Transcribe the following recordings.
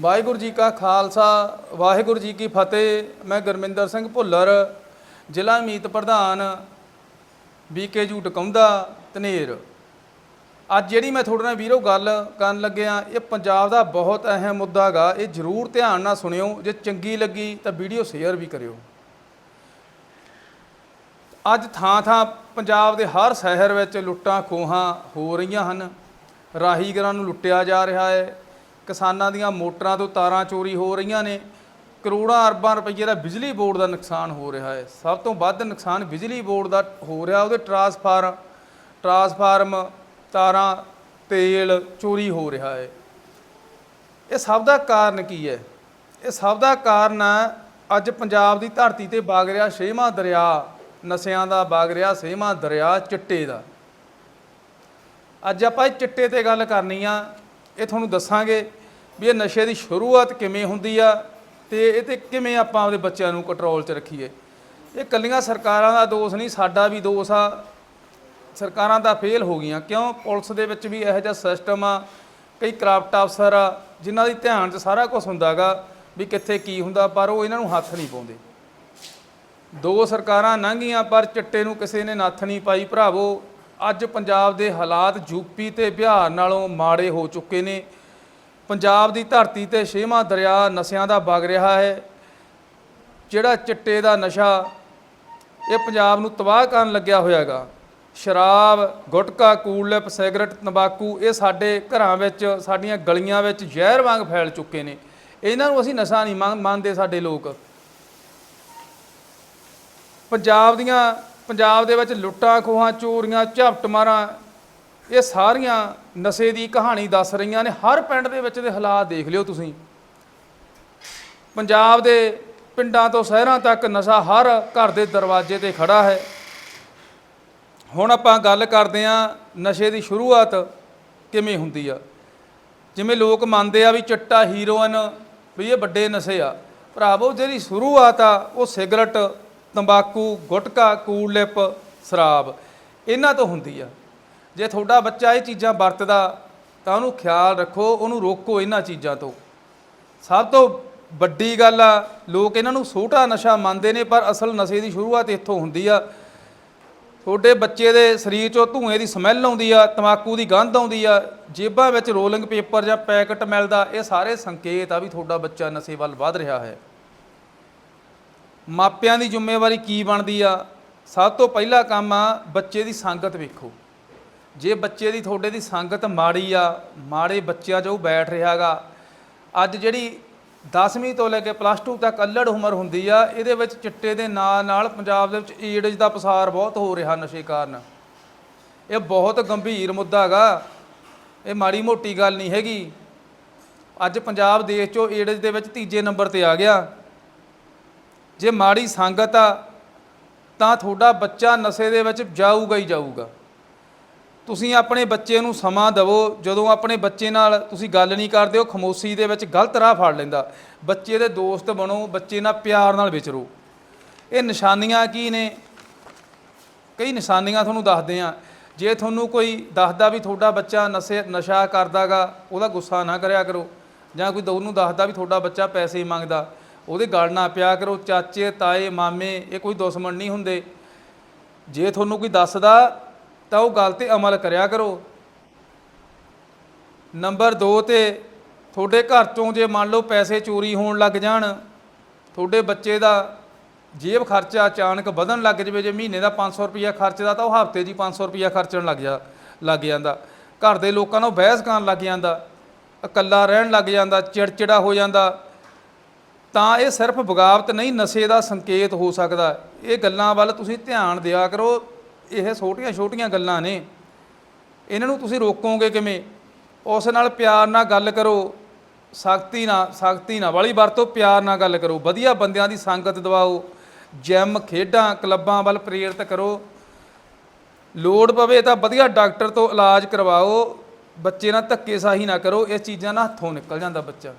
ਵਾਹਿਗੁਰੂ ਜੀ ਕਾ ਖਾਲਸਾ, ਵਾਹਿਗੁਰੂ ਜੀ ਕੀ ਫਤਿਹ। ਮੈਂ ਗੁਰਮਿੰਦਰ ਸਿੰਘ ਭੁੱਲਰ, ਜ਼ਿਲ੍ਹਾ ਮੀਤ ਪ੍ਰਧਾਨ ਬੀਕੇਯੂ ਟਕੌਂਦਾ ਧਨੇਰ। ਅੱਜ ਜਿਹੜੀ ਮੈਂ ਤੁਹਾਡੇ ਨਾਲ ਵੀਰੋ ਗੱਲ ਕਰਨ ਲੱਗਿਆ, ਇਹ ਪੰਜਾਬ ਦਾ ਬਹੁਤ ਅਹਿਮ ਮੁੱਦਾ ਹੈਗਾ ਇਹ ਜ਼ਰੂਰ ਧਿਆਨ ਨਾਲ ਸੁਣਿਓ। ਜੇ ਚੰਗੀ ਲੱਗੀ ਤਾਂ ਵੀਡੀਓ ਸ਼ੇਅਰ ਵੀ ਕਰਿਓ। ਅੱਜ ਥਾਂ ਥਾਂ ਪੰਜਾਬ ਦੇ ਹਰ ਸ਼ਹਿਰ ਵਿੱਚ ਲੁੱਟਾਂ ਖੋਹਾਂ ਹੋ ਰਹੀਆਂ ਹਨ। ਰਾਹੀਗਰਾਂ ਨੂੰ ਲੁੱਟਿਆ ਜਾ ਰਿਹਾ ਹੈ। ਕਿਸਾਨਾਂ ਦੀਆਂ ਮੋਟਰਾਂ ਤੋਂ ਤਾਰਾਂ ਚੋਰੀ ਹੋ ਰਹੀਆਂ ਨੇ। ਕਰੋੜਾਂ ਅਰਬਾਂ ਰੁਪਏ ਦਾ ਬਿਜਲੀ ਬੋਰਡ ਦਾ ਨੁਕਸਾਨ ਹੋ ਰਿਹਾ ਹੈ। ਸਭ ਤੋਂ ਵੱਧ ਨੁਕਸਾਨ ਬਿਜਲੀ ਬੋਰਡ ਦਾ ਹੋ ਰਿਹਾ, ਉਹਦੇ ਟਰਾਂਸਫਾਰਮ ਟਰਾਂਸਫਾਰਮ, ਤਾਰਾਂ, ਤੇਲ ਚੋਰੀ ਹੋ ਰਿਹਾ ਹੈ। ਇਹ ਸਭ ਦਾ ਕਾਰਨ ਕੀ ਹੈ? ਇਹ ਸਭ ਦਾ ਕਾਰਨ ਹੈ ਅੱਜ ਪੰਜਾਬ ਦੀ ਧਰਤੀ ਤੇ ਵਗ ਰਿਹਾ ਛੇਵਾਂ ਦਰਿਆ, ਨਸ਼ਿਆਂ ਦਾ ਵਗ ਰਿਹਾ ਛੇਵਾਂ ਦਰਿਆ, ਚਿੱਟੇ ਦਾ। ਅੱਜ ਆਪਾਂ ਇਹ ਚਿੱਟੇ ਤੇ ਗੱਲ ਕਰਨੀ ਆ। ਇਹ ਤੁਹਾਨੂੰ ਦੱਸਾਂਗੇ ਵੀ ਇਹ ਨਸ਼ੇ ਦੀ ਸ਼ੁਰੂਆਤ ਕਿਵੇਂ ਹੁੰਦੀ ਆ ਤੇ ਇਹ ਤੇ ਕਿਵੇਂ ਆਪਾਂ ਆਪਦੇ ਬੱਚਿਆਂ ਨੂੰ ਕੰਟਰੋਲ 'ਚ ਰੱਖੀਏ। ਇਹ ਕੱਲੀਆਂ ਸਰਕਾਰਾਂ ਦਾ ਦੋਸ਼ ਨਹੀਂ, ਸਾਡਾ ਵੀ ਦੋਸ਼ ਆ। ਸਰਕਾਰਾਂ ਤਾਂ ਫੇਲ ਹੋ ਗਈਆਂ। ਕਿਉਂ? ਪੁਲਿਸ ਦੇ ਵਿੱਚ ਵੀ ਇਹੋ ਜਿਹਾ ਸਿਸਟਮ ਆ, ਕਈ ਕਰਾਫਟ ਅਫਸਰ ਆ, ਜਿਨ੍ਹਾਂ ਦੀ ਧਿਆਨ 'ਚ ਸਾਰਾ ਕੁਝ ਹੁੰਦਾਗਾ ਵੀ ਕਿੱਥੇ ਕੀ ਹੁੰਦਾ, ਪਰ ਉਹ ਇਹਨਾਂ ਨੂੰ ਹੱਥ ਨਹੀਂ ਪਾਉਂਦੇ। ਦੋ ਸਰਕਾਰਾਂ ਲੰਘੀਆਂ, ਪਰ ਚਿੱਟੇ ਨੂੰ ਕਿਸੇ ਨੇ ਨੱਥ ਨਹੀਂ ਪਾਈ। ਭਰਾਵੋ ਅੱਜ ਪੰਜਾਬ ਦੇ ਹਾਲਾਤ ਯੂਪੀ ਤੇ ਬਿਹਾਰ ਨਾਲੋਂ ਮਾੜੇ ਹੋ ਚੁੱਕੇ ਨੇ। ਪੰਜਾਬ ਦੀ ਧਰਤੀ ਤੇ ਛੇਵਾਂ ਦਰਿਆ ਨਸ਼ਿਆਂ ਦਾ ਵਗ ਰਿਹਾ ਹੈ। ਜਿਹੜਾ ਚਿੱਟੇ ਦਾ ਨਸ਼ਾ, ਇਹ ਪੰਜਾਬ ਨੂੰ ਤਬਾਹ ਕਰਨ ਲੱਗਿਆ ਹੋਇਆਗਾ। ਸ਼ਰਾਬ, ਗੁਟਕਾ ਕੂਲਲਿਪ ਸਿਗਰਟ, ਤੰਬਾਕੂ, ਇਹ ਸਾਡੇ ਘਰਾਂ ਵਿੱਚ, ਸਾਡੀਆਂ ਗਲੀਆਂ ਵਿੱਚ ਜ਼ਹਿਰ ਵਾਂਗ ਫੈਲ ਚੁੱਕੇ ਨੇ। ਇਹਨਾਂ ਨੂੰ ਅਸੀਂ ਨਸ਼ਾ ਨਹੀਂ ਮੰਨ- ਮੰਨਦੇ ਸਾਡੇ ਲੋਕ। ਪੰਜਾਬ ਦੀਆਂ ਪੰਜਾਬ ਦੇ ਵਿੱਚ ਲੁੱਟਾਂ, ਖੋਹਾਂ, ਚੋਰੀਆਂ, ਝਪਟ ਮਾਰਾਂ, ਇਹ ਸਾਰੀਆਂ ਨਸ਼ੇ ਦੀ ਕਹਾਣੀ ਦੱਸ ਰਹੀਆਂ ਨੇ। ਹਰ ਪਿੰਡ ਦੇ ਵਿੱਚ ਦੇ ਹਾਲਾਤ ਦੇਖ ਲਿਓ ਤੁਸੀਂ। ਪੰਜਾਬ ਦੇ ਪਿੰਡਾਂ ਤੋਂ ਸ਼ਹਿਰਾਂ ਤੱਕ ਨਸ਼ਾ ਹਰ ਘਰ ਦੇ ਦਰਵਾਜ਼ੇ ਤੇ ਖੜਾ ਹੈ। ਹੁਣ ਆਪਾਂ ਗੱਲ ਕਰਦੇ ਆਂ ਨਸ਼ੇ ਦੀ ਸ਼ੁਰੂਆਤ ਕਿਵੇਂ ਹੁੰਦੀ ਆ। ਜਿਵੇਂ ਲੋਕ ਮੰਨਦੇ ਆ ਵੀ ਚਿੱਟਾ ਹੀਰੋਇਨ ਵੀ ਇਹ ਵੱਡੇ ਨਸ਼ੇ ਆ। ਭਰਾਵੋ, ਜਿਹੜੀ ਸ਼ੁਰੂਆਤ ਆ, ਉਹ ਸਿਗਰਟ ਤੰਬਾਕੂ, ਗੁਟਕਾ ਕੂਲਲਿਪ ਸ਼ਰਾਬ, ਇਹਨਾਂ ਤੋਂ ਹੁੰਦੀ ਆ। ਜੇ ਤੁਹਾਡਾ ਬੱਚਾ ਇਹ ਚੀਜ਼ਾਂ ਵਰਤਦਾ, ਤਾਂ ਉਹਨੂੰ ਖਿਆਲ ਰੱਖੋ, ਉਹਨੂੰ ਰੋਕੋ ਇਹਨਾਂ ਚੀਜ਼ਾਂ ਤੋਂ। ਸਭ ਤੋਂ ਵੱਡੀ ਗੱਲ ਆ, ਲੋਕ ਇਹਨਾਂ ਨੂੰ ਛੋਟਾ ਨਸ਼ਾ ਮੰਨਦੇ ਨੇ, ਪਰ ਅਸਲ ਨਸ਼ੇ ਦੀ ਸ਼ੁਰੂਆਤ ਇੱਥੋਂ ਹੁੰਦੀ ਆ। ਤੁਹਾਡੇ ਬੱਚੇ ਦੇ ਸਰੀਰ 'ਚੋਂ ਧੂਏ ਦੀ ਸਮੈਲ ਆਉਂਦੀ ਆ ਤਮਾਕੂ ਦੀ ਗੰਧ ਆਉਂਦੀ ਆ, ਜੇਬਾਂ ਵਿੱਚ ਰੋਲਿੰਗ ਪੇਪਰ ਜਾਂ ਪੈਕਟ ਮਿਲਦਾ, ਇਹ ਸਾਰੇ ਸੰਕੇਤ ਆ ਵੀ ਤੁਹਾਡਾ ਬੱਚਾ ਨਸ਼ੇ ਵੱਲ ਵਧ ਰਿਹਾ ਹੈ। ਮਾਪਿਆਂ ਦੀ ਜ਼ਿੰਮੇਵਾਰੀ ਕੀ ਬਣਦੀ ਆ? ਸਭ ਤੋਂ ਪਹਿਲਾ ਕੰਮ ਆ ਬੱਚੇ ਦੀ ਸੰਗਤ ਵੇਖੋ। ਜੇ ਬੱਚੇ ਦੀ ਤੁਹਾਡੇ ਦੀ ਸੰਗਤ ਮਾੜੀ ਆ, ਮਾੜੇ ਬੱਚਿਆਂ 'ਚ ਉਹ ਬੈਠ ਰਿਹਾਗਾ। ਅੱਜ ਜਿਹੜੀ 10ਵੀਂ ਤੋਂ ਲੈ ਕੇ ਪਲੱਸ 2 ਤੱਕ ਅਲੜ ਉਮਰ ਹੁੰਦੀ ਆ, ਇਹਦੇ ਵਿੱਚ ਚਿੱਟੇ ਦੇ ਨਾਲ ਨਾਲ ਪੰਜਾਬ ਦੇ ਵਿੱਚ ਏਡਜ਼ ਦਾ ਪਸਾਰ ਬਹੁਤ ਹੋ ਰਿਹਾ ਨਸ਼ੇ ਕਾਰਨ। ਇਹ ਬਹੁਤ ਗੰਭੀਰ ਮੁੱਦਾ ਹੈਗਾ। ਇਹ ਮਾੜੀ ਮੋਟੀ ਗੱਲ ਨਹੀਂ ਹੈਗੀ। ਅੱਜ ਪੰਜਾਬ ਦੇਸ਼ 'ਚੋਂ ਏਡਜ਼ ਦੇ ਵਿੱਚ ਤੀਜੇ ਨੰਬਰ ਤੇ ਆ ਗਿਆ। ਜੇ ਮਾੜੀ ਸੰਗਤ ਆ, ਤਾਂ ਤੁਹਾਡਾ ਬੱਚਾ ਨਸ਼ੇ ਦੇ ਵਿੱਚ ਜਾਊਗਾ ਹੀ ਜਾਊਗਾ। ਤੁਸੀਂ ਆਪਣੇ ਬੱਚੇ ਨੂੰ ਸਮਾਂ ਦਿਵੋ, ਜਦੋਂ ਆਪਣੇ ਬੱਚੇ ਨਾਲ ਤੁਸੀਂ ਗੱਲ ਨਹੀਂ ਕਰਦੇ ਹੋ ਖਮੋਸ਼ੀ ਦੇ ਵਿੱਚ ਗਲਤ ਰਾਹ ਫੜ ਲੈਂਦਾ। ਬੱਚੇ ਦੇ ਦੋਸਤ ਬਣੋ, ਬੱਚੇ ਨਾਲ ਪਿਆਰ ਨਾਲ ਵਿਚਰੋ ਇਹ ਨਿਸ਼ਾਨੀਆਂ ਕੀ ਨੇ? ਕਈ ਨਿਸ਼ਾਨੀਆਂ ਤੁਹਾਨੂੰ ਦੱਸਦੇ ਆ ਜੇ ਤੁਹਾਨੂੰ ਕੋਈ ਦੱਸਦਾ ਵੀ ਤੁਹਾਡਾ ਬੱਚਾ ਨਸ਼ੇ, ਨਸ਼ਾ ਕਰਦਾਗਾ, ਉਹਦਾ ਗੁੱਸਾ ਨਾ ਕਰਿਆ ਕਰੋ। ਜਾਂ ਕੋਈ ਤੁਹਾਨੂੰ ਦੱਸਦਾ ਵੀ ਤੁਹਾਡਾ ਬੱਚਾ ਪੈਸੇ ਮੰਗਦਾ। ਉਹਦੇ ਗਲ ਨਾ ਪਿਆ ਕਰੋ, ਚਾਚੇ, ਤਾਏ, ਮਾਮੇ, ਇਹ ਕੋਈ ਦੁਸ਼ਮਣ ਨਹੀਂ ਹੁੰਦੇ। ਜੇ ਤੁਹਾਨੂੰ ਕੋਈ ਦੱਸਦਾ, ਤਾਂ ਉਹ ਗੱਲ ਤੇ ਅਮਲ ਕਰਿਆ ਕਰੋ। ਨੰਬਰ 2 ਤੇ, ਤੁਹਾਡੇ ਘਰ ਚੋਂ ਜੇ ਮੰਨ ਲਓ ਪੈਸੇ ਚੋਰੀ ਹੋਣ ਲੱਗ ਜਾਣ, ਤੁਹਾਡੇ ਬੱਚੇ ਦਾ ਜੇਬ ਖਰਚਾ ਅਚਾਨਕ ਵਧਣ ਲੱਗ ਜਵੇ, ਜੇ ਮਹੀਨੇ ਦਾ 500 ਰੁਪਇਆ ਖਰਚਦਾ, ਤਾਂ ਉਹ ਹਫ਼ਤੇ 'ਚ ਹੀ 500 ਰੁਪਇਆ ਖਰਚਣ ਲੱਗ ਜਾ, ਲੱਗ ਜਾਂਦਾ। ਘਰ ਦੇ ਲੋਕਾਂ ਨੂੰ ਬਹਿਸ ਕਰਨ ਲੱਗ ਜਾਂਦਾ, ਇਕੱਲਾ ਰਹਿਣ ਲੱਗ ਜਾਂਦਾ, ਚਿੜਚਿੜਾ ਹੋ ਜਾਂਦਾ। ਤਾਂ ਇਹ ਸਿਰਫ ਬਗਾਵਤ ਨਹੀਂ, ਨਸ਼ੇ ਦਾ ਸੰਕੇਤ ਹੋ ਸਕਦਾ। ਇਹ ਗੱਲਾਂ ਵੱਲ ਤੁਸੀਂ ਧਿਆਨ ਦਿਆ ਕਰੋ। ਇਹ ਛੋਟੀਆਂ-ਛੋਟੀਆਂ ਗੱਲਾਂ ਨੇ। ਇਹਨਾਂ ਨੂੰ ਤੁਸੀਂ ਰੋਕੋਗੇ ਕਿਵੇਂ? ਉਸ ਨਾਲ ਪਿਆਰ ਨਾਲ ਗੱਲ ਕਰੋ। ਸਖਤੀ ਨਾਲ ਸਖਤੀ ਨਾਲ ਵਾਲੀ ਵਰਤੋਂ ਪਿਆਰ ਨਾਲ ਗੱਲ ਕਰੋ। ਵਧੀਆ ਬੰਦਿਆਂ ਦੀ ਸੰਗਤ ਦਿਵਾਓ। ਜਿਮ ਖੇਡਾਂ, ਕਲੱਬਾਂ ਵੱਲ ਪ੍ਰੇਰਿਤ ਕਰੋ। ਲੋੜ ਪਵੇ ਤਾਂ ਵਧੀਆ ਡਾਕਟਰ ਤੋਂ ਇਲਾਜ ਕਰਵਾਓ। ਬੱਚੇ ਨਾਲ ਧੱਕੇਸ਼ਾਹੀ ਨਾ ਕਰੋ। ਇਹ ਚੀਜ਼ਾਂ ਨਾਲ ਹੱਥੋਂ ਨਿਕਲ ਜਾਂਦਾ ਬੱਚਾ।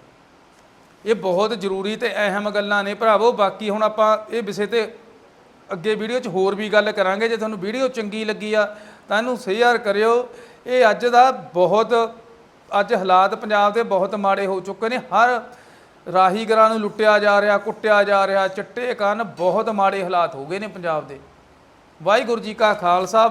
ਇਹ ਬਹੁਤ ਜ਼ਰੂਰੀ ਤੇ ਅਹਿਮ ਗੱਲਾਂ ਨੇ ਭਰਾਵੋ, ਬਾਕੀ ਹੁਣ ਆਪਾਂ ਇਹ ਵਿਸ਼ੇ ਤੇ ਅੱਗੇ ਵੀਡੀਓ 'ਚ ਹੋਰ ਵੀ ਗੱਲ ਕਰਾਂਗੇ। ਜੇ ਤੁਹਾਨੂੰ ਵੀਡੀਓ ਚੰਗੀ ਲੱਗੀ ਆ, ਤਾਂ ਇਹਨੂੰ ਸ਼ੇਅਰ ਕਰਿਓ। ਇਹ ਅੱਜ ਦਾ ਬਹੁਤ, ਅੱਜ ਹਾਲਾਤ ਪੰਜਾਬ ਦੇ ਬਹੁਤ ਮਾੜੇ ਹੋ ਚੁੱਕੇ ਨੇ। ਹਰ ਰਾਹੀਗਰਾਂ ਨੂੰ ਲੁੱਟਿਆ ਜਾ ਰਿਹਾ, ਕੁੱਟਿਆ ਜਾ ਰਿਹਾ, ਚਿੱਟੇ ਕਾਰਨ ਬਹੁਤ ਮਾੜੇ ਹਾਲਾਤ ਹੋ ਗਏ ਨੇ ਪੰਜਾਬ ਦੇ। ਵਾਹਿਗੁਰੂ ਜੀ ਕਾ ਖਾਲਸਾ